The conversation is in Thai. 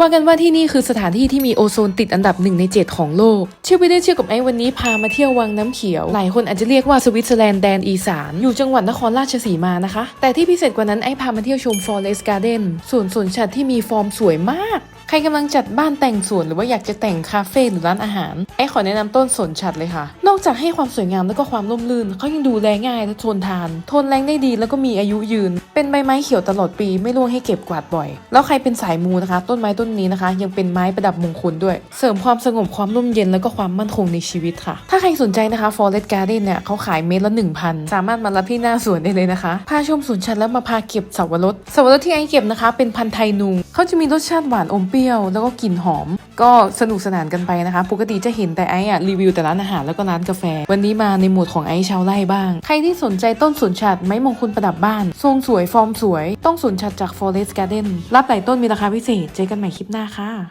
ว่ากันว่าที่นี่คือสถานที่ที่มีโอโซนติดอันดับหนึ่งใน 7 ของโลก เชื่อไปได้เชื่อกับไอ้วันนี้พามาเที่ยววังน้ำเขียว หลายคนอาจจะเรียกว่าสวิตเซอร์แลนด์แดนอีสาน อยู่จังหวัดนครราชสีมานะคะ แต่ที่พิเศษกว่านั้นไอ้พามาเที่ยวชม Forest Garden สวนสวนสัตว์ที่มีฟอร์มสวยมาก ใครกำลังจัดบ้านแต่งสวนหรือว่าอยากจะแต่งคาเฟ่หรือร้านอาหารไอ้ขอแนะนำต้นสนฉัดเลยค่ะ นอกจากให้ความสวยงามแล้วก็ความร่มรื่นเขายังดูแลง่ายและทนทาน ทนแรงได้ดีแล้วก็มีอายุยืน เป็นใบไม้เขียวตลอดปีไม่ร่วงให้เก็บกวาดบ่อย แล้วใครเป็นสายมูนะคะ ต้นไม้ต้นนี้นะคะ ยังเป็นไม้ประดับมงคลด้วย เสริมความสงบความร่มเย็นแล้วก็ความมั่นคงในชีวิตค่ะ ถ้าใครสนใจนะคะ Forest Garden เนี่ยเขาขายเม็ดละ1,000 สามารถมารับที่หน้าสวนได้เลยนะคะ พาชมสวนชันแล้วมาพาเก็บสับปะรดสับปะรดที่ไอเก็บนะคะ เป็นพันธุ์ไทยนุงเขาจะมีรสชาติหวานอมเปรี้ยวแล้วก็กลิ่นหอม ก็สนุกสนานกันไปนะคะ ปกติจะเห็นแต่ไออะรีวิวแต่ร้านอาหารแล้วก็ร้านกาแฟ วันนี้มาในหมวดของไอชาวไร่บ้าง ใครที่สนใจต้นสวนฉัดไม้มงคลประดับบ้าน ทรงสวยฟอร์มสวย ต้องสวนฉัดจาก Forest Garden รับหลายต้นมีราคาพิเศษ เจอกันใหม่คลิปหน้าค่ะ